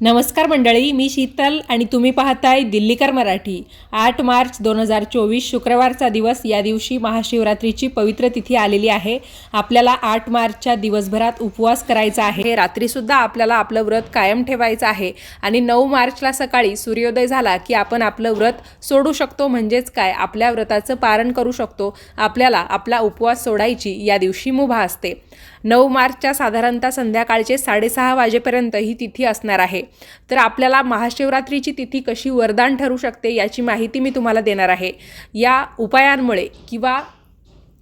नमस्कार मंडळी मी शीतल आणि तुम्ही पाहताय दिल्लीकर मराठी. आठ मार्च दोन हजार चोवीस शुक्रवारचा दिवस. या दिवशी महाशिवरात्रीची पवित्र तिथी आलेली आहे. आपल्याला आठ मार्चच्या दिवसभरात उपवास करायचा आहे. रात्रीसुद्धा आपल्याला आपलं व्रत कायम ठेवायचं आहे. आणि नऊ मार्चला सकाळी सूर्योदय झाला की आपण आपलं व्रत सोडू शकतो. म्हणजेच काय? आपल्या व्रताचं पारण करू शकतो. आपल्याला आपला उपवास सोडायची या दिवशी मुभा असते. नऊ मार्चच्या साधारणतः संध्याकाळचे साडेसहा वाजेपर्यंत ही तिथी असणार आहे. तर आपल्याला महाशिवरात्रीची तिथी कशी वरदान ठरू शकते याची माहिती मी तुम्हाला देणार आहे. या उपायांमुळे किंवा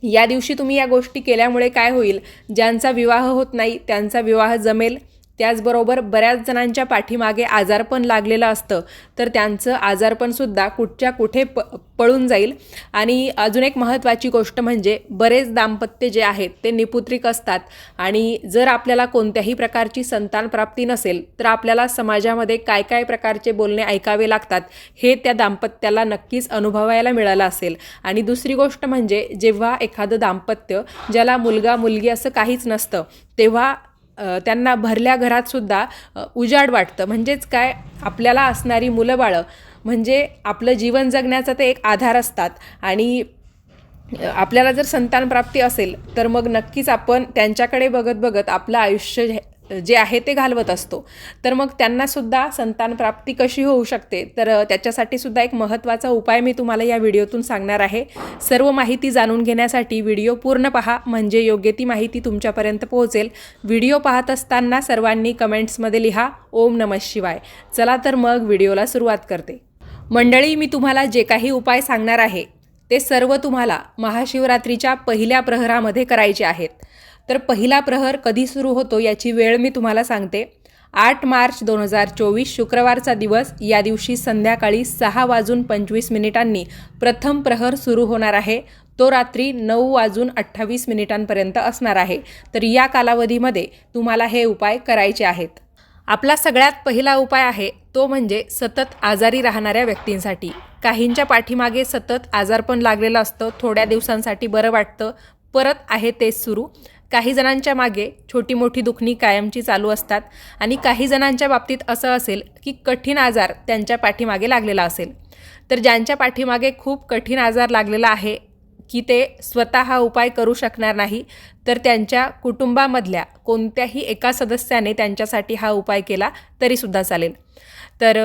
या दिवशी तुम्ही या गोष्टी केल्यामुळे काय होईल? ज्यांचा विवाह होत नाही त्यांचा विवाह जमेल. त्याचबरोबर बऱ्याच जणांच्या पाठीमागे आजारपण लागलेलं असतं. तर त्यांचं आजारपणसुद्धा कुठच्या कुठे प पळून जाईल. आणि अजून एक महत्त्वाची गोष्ट म्हणजे बरेच दाम्पत्य जे आहेत ते निपुत्रिक असतात. आणि जर आपल्याला कोणत्याही प्रकारची संतान प्राप्ती नसेल तर आपल्याला समाजामध्ये काय काय प्रकारचे बोलणे ऐकावे लागतात हे त्या दाम्पत्याला नक्कीच अनुभवायला मिळालं असेल. आणि दुसरी गोष्ट म्हणजे जेव्हा एखादं दाम्पत्य ज्याला मुलगा मुलगी असं काहीच नसतं तेव्हा त्यांना भरल्या घरातसुद्धा उजाड वाटतं. म्हणजेच काय? आपल्याला असणारी मुलं बाळं म्हणजे आपलं जीवन जगण्याचा ते एक आधार असतात. आणि आपल्याला जर संतान प्राप्ती असेल तर मग नक्कीच आपण त्यांच्याकडे बघत बघत आपलं आयुष्य जे- आहे ते घालवत असतो. तर मग त्यांनासुद्धा संतान प्राप्ती कशी होऊ शकते? तर त्याच्यासाठी सुद्धा एक महत्त्वाचा उपाय मी तुम्हाला या व्हिडिओतून सांगणार आहे. सर्व माहिती जाणून घेण्यासाठी व्हिडिओ पूर्ण पहा म्हणजे योग्य ती माहिती तुमच्यापर्यंत पोहोचेल. व्हिडिओ पाहत असताना सर्वांनी कमेंट्समध्ये लिहा ओम नमः शिवाय. चला तर मग व्हिडिओला सुरुवात करते. मंडळी मी तुम्हाला जे काही उपाय सांगणार आहे ते सर्व तुम्हाला महाशिवरात्रीच्या पहिल्या प्रहरामध्ये करायचे आहेत. तर पहिला प्रहर कधी सुरू होतो याची वेळ मी तुम्हाला सांगते. आठ मार्च दोन हजार चोवीस शुक्रवारचा दिवस या दिवशी संध्याकाळी सहा वाजून पंचवीस मिनिटांनी प्रथम प्रहर सुरू होणार आहे. तो रात्री नऊ वाजून अठ्ठावीस मिनिटांपर्यंत असणार आहे. तर या कालावधीमध्ये तुम्हाला हे उपाय करायचे आहेत. आपला सगळ्यात पहिला उपाय आहे तो म्हणजे सतत आजारी राहणाऱ्या व्यक्तींसाठी. काहींच्या पाठीमागे सतत आजारपण लागलेलं असतं थोड्या दिवसांसाठी बरं वाटतं परत आहे तेच सुरू. काही जणांच्या मागे छोटी मोठी दुखणी कायमची चालू असतात आणि काही जणांच्या बाबतीत असं असेल की कठीण आजार त्यांच्या पाठीमागे लागलेला असेल. तर ज्यांच्या पाठीमागे खूप कठीण आजार लागलेला आहे की ते स्वतः हा उपाय करू शकणार नाही तर त्यांच्या कुटुंबामधल्या कोणत्याही एका सदस्याने त्यांच्यासाठी हा उपाय केला तरीसुद्धा चालेल. तर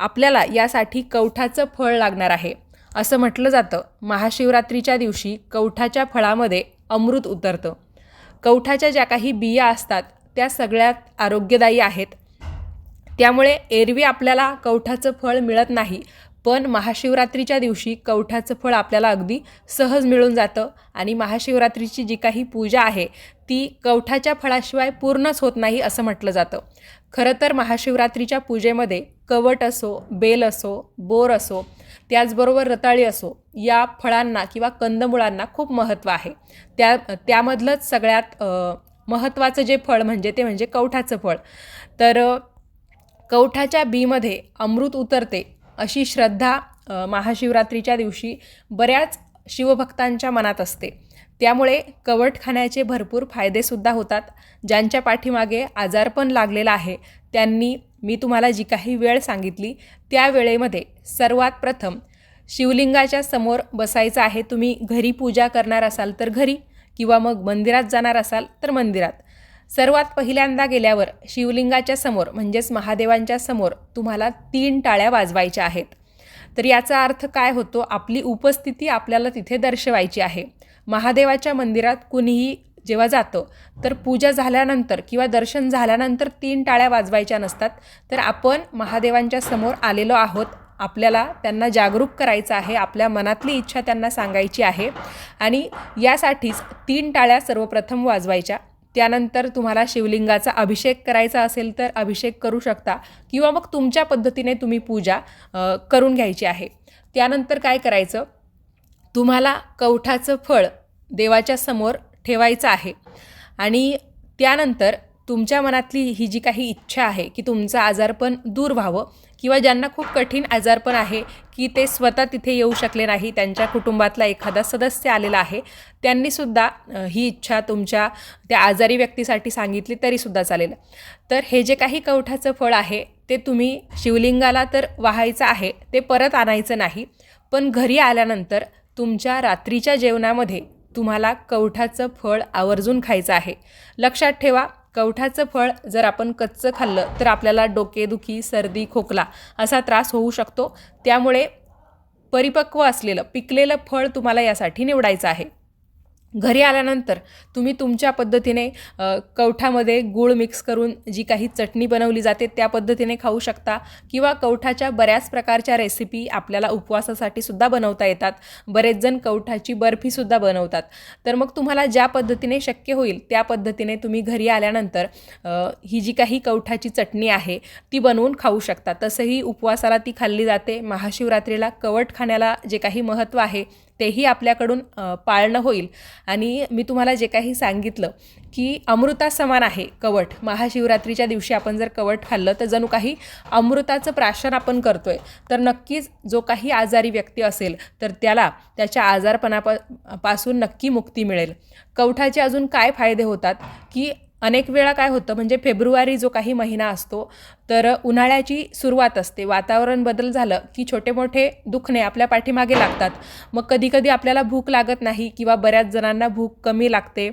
आपल्याला यासाठी कवठाचं फळ लागणार आहे. असं म्हटलं जातं. महाशिवरात्रीच्या दिवशी कवठाच्या फळामध्ये अमृत उतरतं. कवठाच्या ज्या काही बिया असतात त्या सगळ्यात आरोग्यदायी आहेत. त्यामुळे एरवी आपल्याला कवठाचं फळ मिळत नाही पण महाशिवरात्रीच्या दिवशी कवठाचं फळ आपल्याला अगदी सहज मिळून जातं आणि महाशिवरात्रीची जी काही पूजा आहे ती कवठाच्या फळाशिवाय पूर्णच होत नाही असं म्हटलं जातं. खरं तर महाशिवरात्रीच्या पूजेमध्ये कवट असो बेल असो बोर असो त्याचबरोबर रताळी असो या फळांना किंवा कंदमुळांना खूप महत्त्व आहे. त्या त्यामधलंच सगळ्यात महत्त्वाचं जे फळ म्हणजे ते म्हणजे कवठाचं फळ. तर कवठाच्या बीमध्ये अमृत उतरते अशी श्रद्धा महाशिवरात्रीच्या दिवशी बऱ्याच शिवभक्तांच्या मनात असते. त्यामुळे कवट खाण्याचे भरपूर फायदेसुद्धा होतात. ज्यांच्या पाठीमागे आजारपण लागलेलं आहे त्यांनी मी तुम्हाला जी काही वेळ सांगितली त्या वेळेमध्ये सर्वात प्रथम शिवलिंगाच्या समोर बसायचं आहे. तुम्ही घरी पूजा करणार असाल तर घरी किंवा मग मंदिरात जाणार असाल तर मंदिरात. सर्वात पहिल्यांदा गेल्यावर शिवलिंगाच्या समोर म्हणजेच महादेवांच्या समोर तुम्हाला तीन टाळ्या वाजवायच्या आहेत. तर याचा अर्थ काय होतो? आपली उपस्थिती आपल्याला तिथे दर्शवायची आहे. महादेवाच्या मंदिरात कुणीही जेव्हा जातं तर पूजा झाल्यानंतर किंवा दर्शन झाल्यानंतर तीन टाळ्या वाजवायच्या नसतात. तर आपण महादेवांच्या समोर आलेलो आहोत. आपल्याला त्यांना जागरूक करायचं आहे. आपल्या मनातली इच्छा त्यांना सांगायची आहे. आणि यासाठीच तीन टाळ्या सर्वप्रथम वाजवायच्या. त्यानंतर तुम्हाला शिवलिंगाचा अभिषेक करायचा असेल तर अभिषेक करू शकता किंवा मग तुमच्या पद्धतीने तुम्ही पूजा करून घ्यायची आहे. त्यानंतर काय करायचं? तुम्हाला कवठाचं फळ देवाच्या समोर ठेवायचं आहे. आणि त्यानंतर तुमच्या मनातली ही जी काही इच्छा आहे की तुमचं आजारपण दूर व्हावं किंवा ज्यांना खूप कठीण आजारपण आहे की ते स्वतः तिथे येऊ शकले नाही त्यांच्या कुटुंबातला एखादा सदस्य आलेला आहे त्यांनीसुद्धा ही इच्छा तुमच्या त्या आजारी व्यक्तीसाठी सांगितली तरीसुद्धा चालेल. तर हे जे काही कवठाचं फळ आहे ते तुम्ही शिवलिंगाला तर वाहायचं आहे ते परत आणायचं नाही पण घरी आल्यानंतर तुमच्या रात्रीच्या जेवणामध्ये तुम्हाला कवठाचं फळ आवर्जून खायचं आहे. लक्षात ठेवा कवठाचं फळ जर आपण कच्चं खाल्लं तर आपल्याला डोकेदुखी सर्दी खोकला असा त्रास होऊ शकतो. त्यामुळे परिपक्व असलेलं पिकलेलं फळ तुम्हाला यासाठी निवडायचं आहे. घरी आल्यानंतर तुम्ही तुमच्या पद्धतीने कवठामध्ये गूळ मिक्स करून जी काही चटणी बनवली जाते त्या पद्धतीने खाऊ शकता किंवा कवठाच्या बऱ्याच प्रकारच्या रेसिपी आपल्याला उपवासासाठी सुद्धा बनवता येतात. बरेच जण कवठाची बर्फीसुद्धा बनवतात. तर मग तुम्हाला ज्या पद्धतीने शक्य होईल त्या पद्धतीने तुम्ही घरी आल्यानंतर ही जी काही कवठाची चटणी आहे ती बनवून खाऊ शकता. तसंही उपवासाला ती खाल्ली जाते. महाशिवरात्रीला कवट खाण्याला जे काही महत्त्व आहे तेही आपल्याकडून पाळणं होईल. आणि मी तुम्हाला जे काही सांगितलं की अमृता समान आहे कवट महाशिवरात्रीच्या दिवशी आपण जर कवट खाल्लं तर जणू काही अमृताचं प्राशन आपण करतोय. तर नक्कीच जो काही आजारी व्यक्ती असेल तर त्याला त्याच्या आजारपणापासून नक्की मुक्ती मिळेल. कवठाचे अजून काय फायदे होतात? की अनेक वेळा काय होतं म्हणजे फेब्रुवारी जो काही महिना असतो तर उन्हाळ्याची सुरुवात असते. वातावरण बदल झालं की छोटे मोठे दुखणे आपल्या पाठीमागे लागतात. मग कधीकधी आपल्याला भूक लागत नाही किंवा बऱ्याच जणांना भूक कमी लागते.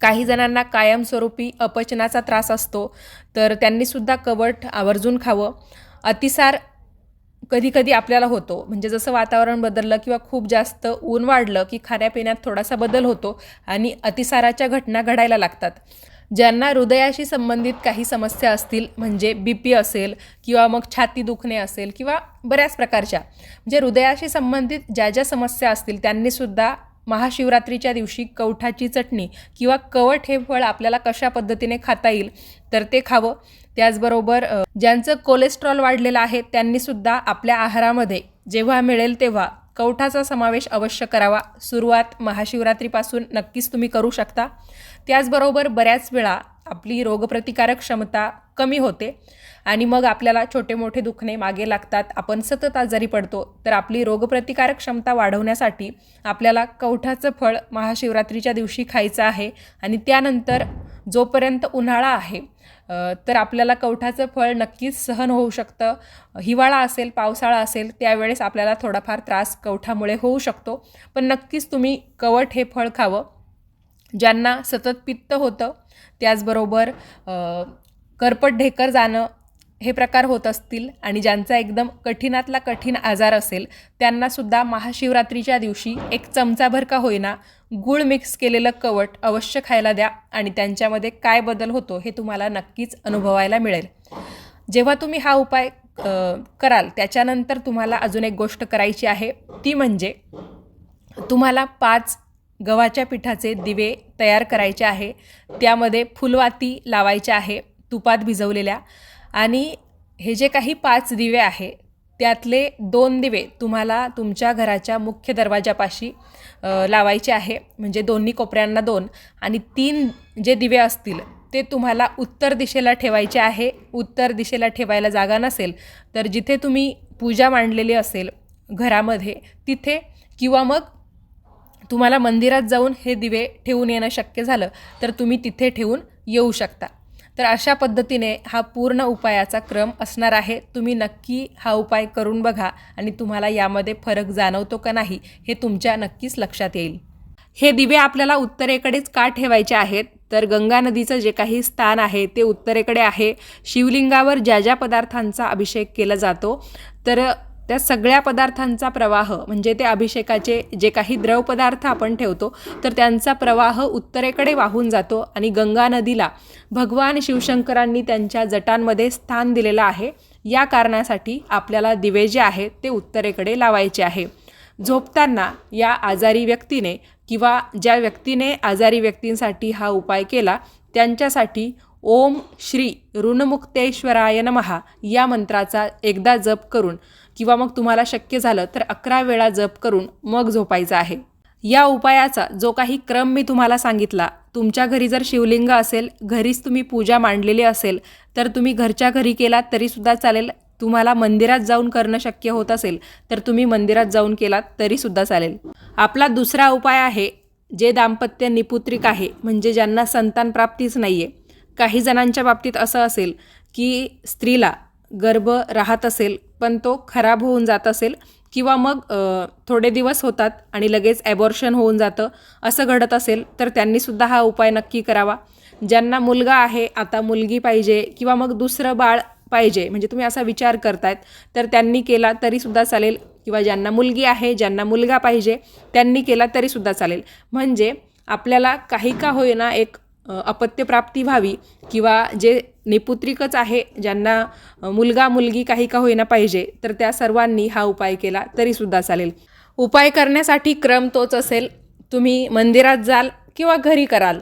काही जणांना कायमस्वरूपी अपचनाचा त्रास असतो तर त्यांनीसुद्धा कवट आवर्जून खावं. अतिसार कधी कधी आपल्याला होतो. म्हणजे जसं वातावरण बदललं किंवा खूप जास्त ऊन वाढलं की खाण्यापिण्यात थोडासा बदल होतो आणि अतिसाराच्या घटना घडायला लागतात. ज्यांना हृदयाशी संबंधित काही समस्या असतील म्हणजे बी पी असेल किंवा मग छाती दुखणे असेल किंवा बऱ्याच प्रकारच्या. म्हणजे हृदयाशी संबंधित ज्या ज्या समस्या असतील त्यांनीसुद्धा महाशिवरात्रीच्या दिवशी कवठाची चटणी किंवा कवट हे फळ आपल्याला कशा पद्धतीने खाता येईल तर ते खावं. त्याचबरोबर ज्यांचं कोलेस्ट्रॉल वाढलेलं आहे त्यांनीसुद्धा आपल्या आहारामध्ये जेव्हा मिळेल तेव्हा कवठाचा समावेश अवश्य करावा. सुरुवात महाशिवरात्रीपासून नक्कीच तुम्ही करू शकता. त्याचबरोबर बऱ्याच वेळा आपली रोगप्रतिकारक क्षमता कमी होते आणि मग आपल्याला छोटे मोठे दुखणे मागे लागतात. आपण सतत आजारी पडतो तर आपली रोगप्रतिकारक क्षमता वाढवण्यासाठी आपल्याला कवठाचं फळ महाशिवरात्रीच्या दिवशी खायचं आहे आणि त्यानंतर जोपर्यंत उन्हाळा आहे तर आपल्याला कवठाचं फळ नक्कीच सहन होऊ शकतं. हिवाळा असेल पावसाळा असेल त्यावेळेस आपल्याला थोडाफार त्रास कवठामुळे होऊ शकतो. पण नक्कीच तुम्ही कवठ हे फळ खावं. ज्यांना सतत पित्त होतं त्याचबरोबर करपट ढेकर जाणं हे प्रकार होत असतील आणि ज्यांचा एकदम कठीणातला कठीण आजार असेल त्यांनासुद्धा महाशिवरात्रीच्या दिवशी एक चमचाभर का होईना गूळ मिक्स केलेलं कवट अवश्य खायला द्या आणि त्यांच्यामध्ये काय बदल होतो हे तुम्हाला नक्कीच अनुभवायला मिळेल. जेव्हा तुम्ही हा उपाय कराल त्याच्यानंतर तुम्हाला अजून एक गोष्ट करायची आहे. ती म्हणजे तुम्हाला पाच गव्हाच्या पिठाचे दिवे तयार करायचे आहे. त्यामध्ये फुलवाती लावायच्या आहे तुपात भिजवलेल्या. आणि हे जे काही पाच दिवे आहे त्यातले दोन दिवे तुम्हाला तुमच्या घराच्या मुख्य दरवाजापाशी लावायचे आहे. म्हणजे दोन्ही कोपऱ्यांना दोन. आणि तीन जे दिवे असतील ते तुम्हाला उत्तर दिशेला ठेवायचे आहे. उत्तर दिशेला ठेवायला जागा नसेल तर जिथे तुम्ही पूजा मांडलेली असेल घरामध्ये तिथे किंवा मग तुम्हाला मंदिरात जाऊन हे दिवे ठेवून येणं शक्य झालं तर तुम्ही तिथे ठेवून येऊ शकता. तर अशा पद्धतीने हा पूर्ण उपायाचा क्रम असणार आहे. तुम्ही नक्की हा उपाय करून बघा आणि तुम्हाला यामध्ये फरक जाणवतो का नाही हे तुमच्या नक्कीच लक्षात येईल. हे दिवे आपल्याला उत्तरेकडेच का ठेवायचे आहेत? तर गंगा नदीचं जे काही स्थान आहे ते उत्तरेकडे आहे. शिवलिंगावर ज्या ज्या पदार्थांचा अभिषेक केला जातो तर त्या सगळ्या पदार्थांचा प्रवाह म्हणजे ते अभिषेकाचे जे काही द्रवपदार्थ आपण ठेवतो तर त्यांचा प्रवाह उत्तरेकडे वाहून जातो आणि गंगा नदीला भगवान शिवशंकरांनी त्यांच्या जटांमध्ये स्थान दिलेलं आहे. या कारणासाठी आपल्याला दिवे जे आहेत ते उत्तरेकडे लावायचे आहे. झोपताना या आजारी व्यक्तीने किंवा ज्या व्यक्तीने आजारी व्यक्तींसाठी हा उपाय केला त्यांच्यासाठी ओम श्री ऋणमुक्तेश्वराय नमहा या मंत्राचा एकदा जप करून किंवा मग तुम्हाला शक्य झालं तर अकरा वेळा जप करून मग झोपायचं आहे. या उपायाचा जो काही क्रम मी तुम्हाला सांगितला तुमच्या घरी जर शिवलिंग असेल घरीच तुम्ही पूजा मांडलेली असेल तर तुम्ही घरच्या घरी केलात तरीसुद्धा चालेल. तुम्हाला मंदिरात जाऊन करणं शक्य होत असेल तर तुम्ही मंदिरात जाऊन केलात तरीसुद्धा चालेल. आपला दुसरा उपाय आहे जे दाम्पत्य निपुत्रिक आहे म्हणजे ज्यांना संतान प्राप्तीच नाही आहे काही जणांच्या बाबतीत असं असेल की स्त्रीला गर्भ राहत असेल पण तो खराब होऊन जात असेल किंवा मग थोडे दिवस होतात आणि लगेच ॲबॉर्शन होऊन जातं असं घडत असेल तर त्यांनीसुद्धा हा उपाय नक्की करावा. ज्यांना मुलगा आहे आता मुलगी पाहिजे किंवा मग दुसरं बाळ पाहिजे म्हणजे तुम्ही असा विचार करतायत तर त्यांनी केला तरीसुद्धा चालेल. किंवा ज्यांना मुलगी आहे ज्यांना मुलगा पाहिजे त्यांनी केला तरीसुद्धा चालेल. म्हणजे आपल्याला काही का होईना एक अपत्यप्राप्ती व्हावी किंवा जे निपुत्रिकच आहे ज्यांना मुलगा मुलगी काही का होईना पाहिजे तर त्या सर्वांनी हा उपाय केला तरीसुद्धा चालेल. उपाय करण्यासाठी क्रम तोच असेल तुम्ही मंदिरात जाल किंवा घरी कराल.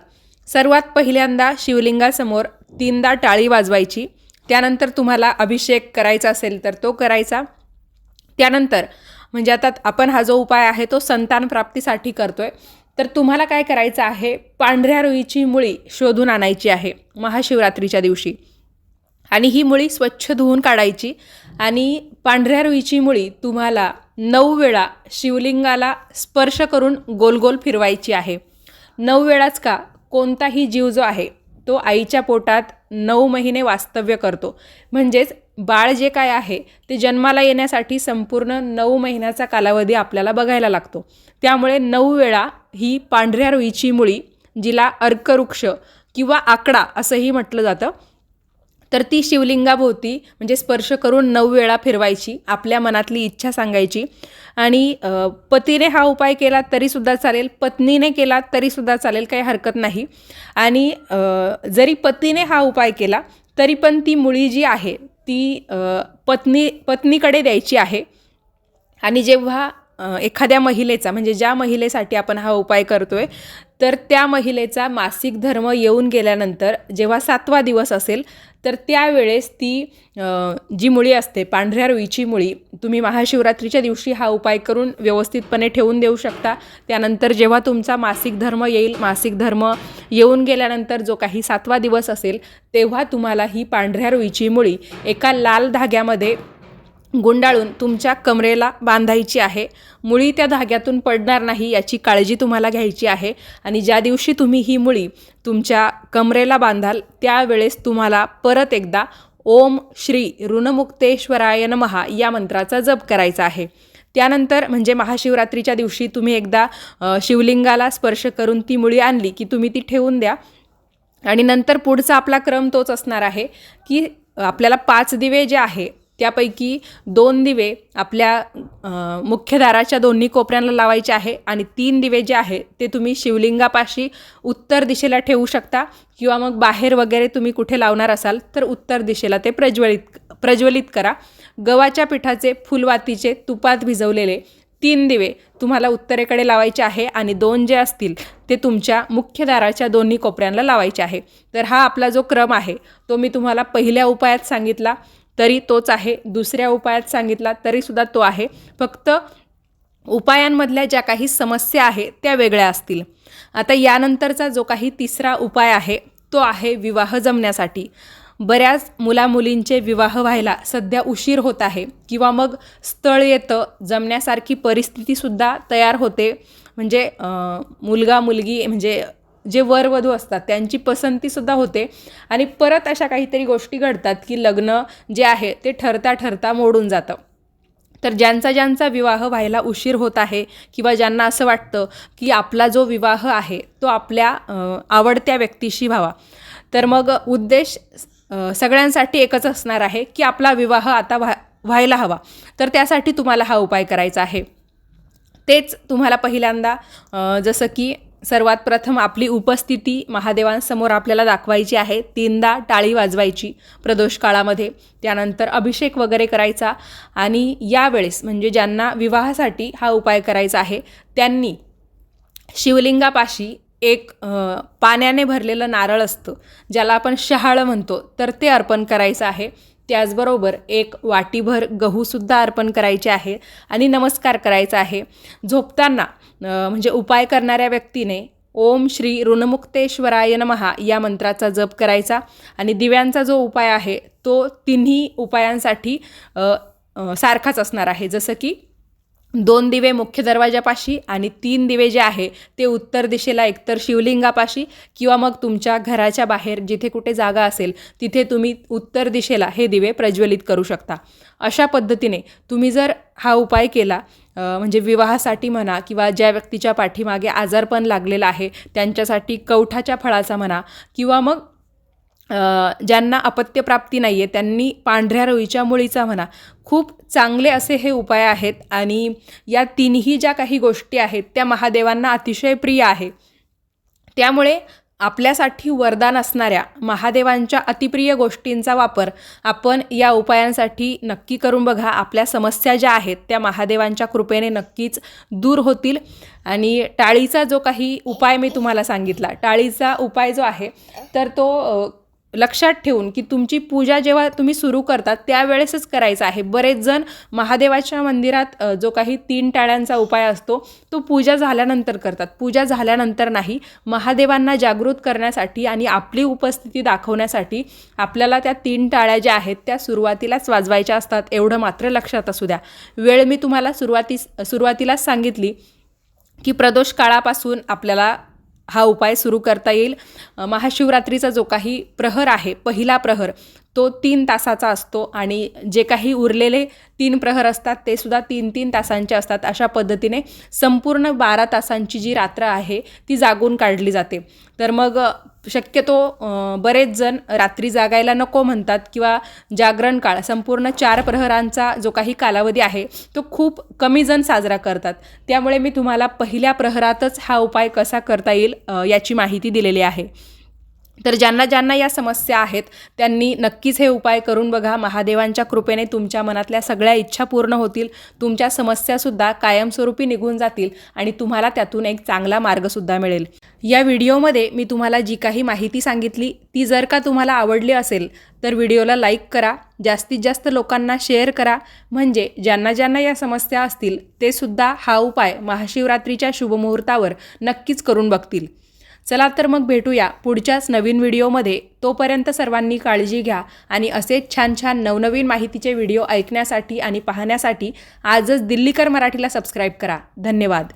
सर्वात पहिल्यांदा शिवलिंगासमोर तीनदा टाळी वाजवायची. त्यानंतर तुम्हाला अभिषेक करायचा असेल तर तो करायचा. त्यानंतर म्हणजे आता आपण हा जो उपाय आहे तो संतान प्राप्तीसाठी करतोय. तर तुम्हाला काय करायचं आहे? पांढऱ्या रुईची मुळी शोधून आणायची आहे महाशिवरात्रीच्या दिवशी. आणि ही मुळी स्वच्छ धुवून काढायची आणि पांढऱ्या रुईची मुळी तुम्हाला नऊ वेळा शिवलिंगाला स्पर्श करून गोल गोल फिरवायची आहे. नऊ वेळाच का? कोणताही जीव जो आहे तो आईच्या पोटात नऊ महिने वास्तव्य करतो. म्हणजेच बाळ जे काय आहे ते जन्माला येण्यासाठी संपूर्ण नऊ महिन्याचा कालावधी आपल्याला बघायला लागतो. त्यामुळे नऊ वेळा ही पांढऱ्या रुईची मुळी जिला अर्कवृक्ष किंवा आकडा असंही म्हटलं जातं तर ती शिवलिंगाभोवती म्हणजे स्पर्श करून नऊ वेळा फिरवायची आपल्या मनातली इच्छा सांगायची. आणि पतीने हा उपाय केला तरीसुद्धा चालेल पत्नीने केला तरीसुद्धा चालेल काही हरकत नाही. आणि जरी पतीने हा उपाय केला तरी पण ती मुळी जी आहे ती पत्नी पत्नीकडे द्यायची आहे. आणि जेव्हा एखाद्या महिलेचा म्हणजे ज्या महिलेसाठी आपण हा उपाय करतोय तर त्या महिलेचा मासिक धर्म येऊन गेल्यानंतर जेव्हा सातवा दिवस असेल तर त्यावेळेस ती जी मुळी असते पांढऱ्या रुईची मुळी तुम्ही महाशिवरात्रीच्या दिवशी हा उपाय करून व्यवस्थितपणे ठेवून देऊ शकता. त्यानंतर जेव्हा तुमचा मासिक धर्म येईल मासिक धर्म येऊन गेल्यानंतर जो काही सातवा दिवस असेल तेव्हा तुम्हाला ही पांढऱ्या रुईची मुळी एका लाल धाग्यामध्ये गुंडाळून तुमच्या कमरेला बांधायची आहे. मुळी त्या धाग्यातून पडणार नाही याची काळजी तुम्हाला घ्यायची आहे. आणि ज्या दिवशी तुम्ही ही मुळी तुमच्या कमरेला बांधाल त्यावेळेस तुम्हाला परत एकदा ओम श्री ऋणमुक्तेश्वराय नमहा या मंत्राचा जप करायचा आहे. त्यानंतर म्हणजे महाशिवरात्रीच्या दिवशी तुम्ही एकदा शिवलिंगाला स्पर्श करून ती मुळी आणली की तुम्ही ती ठेवून द्या. आणि नंतर पुढचा आपला क्रम तोच असणार आहे की आपल्याला पाच दिवे जे आहे त्यापैकी दोन दिवे आपल्या मुख्य दाराच्या दोन्ही कोपऱ्यांना लावायचे आहे आणि तीन दिवे जे आहे ते तुम्ही शिवलिंगापाशी उत्तर दिशेला ठेवू शकता किंवा मग बाहेर वगैरे तुम्ही कुठे लावणार असाल तर उत्तर दिशेला ते प्रज्वलित प्रज्वलित करा. गव्हाच्या पिठाचे फुलवातीचे तुपात भिजवलेले तीन दिवे तुम्हाला उत्तरेकडे लावायचे आहे आणि दोन जे असतील ते तुमच्या मुख्य दाराच्या दोन्ही कोपऱ्यांना लावायचे आहे. तर हा आपला जो क्रम आहे तो मी तुम्हाला पहिल्या उपायात सांगितला. तरी तोच आहे. दुसऱ्या उपायात सांगितला तरीसुद्धा तो आहे. फक्त उपायांमधल्या ज्या काही समस्या आहे त्या वेगळ्या असतील. आता यानंतरचा जो काही तिसरा उपाय आहे तो आहे विवाह जमण्यासाठी. बऱ्याच मुलामुलींचे विवाह व्हायला सध्या उशीर होत आहे किंवा मग स्थळ येतं जमण्यासारखी परिस्थितीसुद्धा तयार होते. म्हणजे मुलगा मुलगी म्हणजे जे वरवधू असतात त्यांची पसंतीसुद्धा होते. आणि परत अशा काहीतरी गोष्टी घडतात की लग्न जे आहे ते ठरता ठरता मोडून जातं. तर ज्यांचा ज्यांचा विवाह व्हायला उशीर होत आहे किंवा ज्यांना असं वाटतं की आपला जो विवाह आहे तो आपल्या आवडत्या व्यक्तीशी व्हावा. तर मग उद्देश सगळ्यांसाठी एकच असणार आहे की आपला विवाह आता व्हा व्हायला हवा. तर त्यासाठी तुम्हाला हा उपाय करायचा आहे. तेच तुम्हाला पहिल्यांदा जसं की सर्वात प्रथम आपली उपस्थिती महादेवांसमोर आपल्याला दाखवायची आहे. तीनदा टाळी वाजवायची प्रदोष काळामध्ये त्यानंतर अभिषेक वगैरे करायचा आणि यावेळेस म्हणजे ज्यांना विवाहासाठी हा उपाय करायचा आहे त्यांनी शिवलिंगापाशी एक पाण्याने भरलेलं नारळ असतं ज्याला आपण शहाळं म्हणतो तर ते अर्पण करायचं आहे. त्याचबरोबर एक वाटीभर गहूसुद्धा अर्पण करायचे आहे आणि नमस्कार करायचा आहे. झोपताना म्हणजे उपाय करणाऱ्या व्यक्तीने ओम श्री ऋणमुक्तेश्वराय नमहा या मंत्राचा जप करायचा. आणि दिव्यांचा जो उपाय आहे तो तिन्ही उपायांसाठी सारखाच असणार आहे. जसं की दोन दिवे मुख्य दरवाजापाशी आणि तीन दिवे जे आहे ते उत्तर दिशेला एकतर शिवलिंगापाशी किंवा मग तुमच्या घराच्या बाहेर जिथे कुठे जागा असेल तिथे तुम्ही उत्तर दिशेला हे दिवे प्रज्वलित करू शकता. अशा पद्धतीने तुम्ही जर हा उपाय केला म्हणजे विवाहासाठी म्हणा किंवा ज्या व्यक्तीच्या पाठीमागे आजारपण लागलेलं आहे त्यांच्यासाठी कवठाच्या फळाचा म्हणा किंवा मग ज्यांना अपत्यप्राप्ती नाही आहे त्यांनी पांढऱ्या रोईच्या मुळीचा म्हणा. खूप चांगले असे हे उपाय आहेत आणि या तिन्ही ज्या काही गोष्टी आहेत त्या महादेवांना अतिशय प्रिय आहे. त्यामुळे आपल्यासाठी वरदान असणाऱ्या महादेवांच्या अतिप्रिय गोष्टींचा वापर आपण या उपायांसाठी नक्की करून बघा. आपल्या समस्या ज्या आहेत त्या महादेवांच्या कृपेने नक्कीच दूर होतील. आणि टाळीचा जो काही उपाय मी तुम्हाला सांगितला टाळीचा उपाय जो आहे तर तो लक्षात ठेवून की तुमची पूजा जेव्हा तुम्ही सुरू करतात त्यावेळेसच करायचं आहे. बरेच जण महादेवाच्या मंदिरात जो काही तीन टाळ्यांचा उपाय असतो तो पूजा झाल्यानंतर करतात. पूजा झाल्यानंतर नाही महादेवांना जागृत करण्यासाठी आणि आपली उपस्थिती दाखवण्यासाठी आपल्याला त्या तीन टाळ्या ज्या आहेत त्या सुरुवातीलाच वाजवायच्या असतात. एवढं मात्र लक्षात असू द्या. वेळ मी तुम्हाला सुरुवातीस सुरुवातीलाच सांगितली की प्रदोष काळापासून आपल्याला हा उपाय सुरू करता येईल. महाशिवरात्रीचा जो काही प्रहर आहे पहिला प्रहर तो तीन तासाचा असतो आणि जे काही उरलेले तीन प्रहर असतात ते सुद्धा तीन तीन तासांचे असतात. अशा पद्धतीने संपूर्ण बारा तासांची जी रात्र आहे ती जागून काढली जाते. तर मग शक्यतो बरेच जण रात्री जागायला नको म्हणतात किंवा जागरण काळ संपूर्ण चार प्रहरांचा जो काही कालावधी आहे तो खूप कमी जण साजरा करतात. त्यामुळे मी तुम्हाला पहिल्या प्रहरातच हा उपाय कसा करता येईल याची माहिती दिलेली आहे. तर ज्यांना ज्यांना या समस्या आहेत त्यांनी नक्कीच हे उपाय करून बघा. महादेवांच्या कृपेने तुमच्या मनातल्या सगळ्या इच्छा पूर्ण होतील. तुमच्या समस्यासुद्धा कायमस्वरूपी निघून जातील आणि तुम्हाला त्यातून एक चांगला मार्गसुद्धा मिळेल. या व्हिडिओमध्ये मी तुम्हाला जी काही माहिती सांगितली ती जर का तुम्हाला आवडली असेल तर व्हिडिओला लाईक करा. जास्तीत जास्त लोकांना शेअर करा. म्हणजे ज्यांना ज्यांना या समस्या असतील ते सुद्धा हा उपाय महाशिवरात्रीच्या शुभमुहूर्तावर नक्कीच करून बघतील. चला तर मग भेटूया पुढच्याच नवीन व्हिडिओमध्ये. तोपर्यंत सर्वांनी काळजी घ्या आणि असेच छान छान नवनवीन माहितीचे व्हिडिओ ऐकण्यासाठी आणि पाहण्यासाठी आजच दिल्लीकर मराठीला सबस्क्राईब करा. धन्यवाद.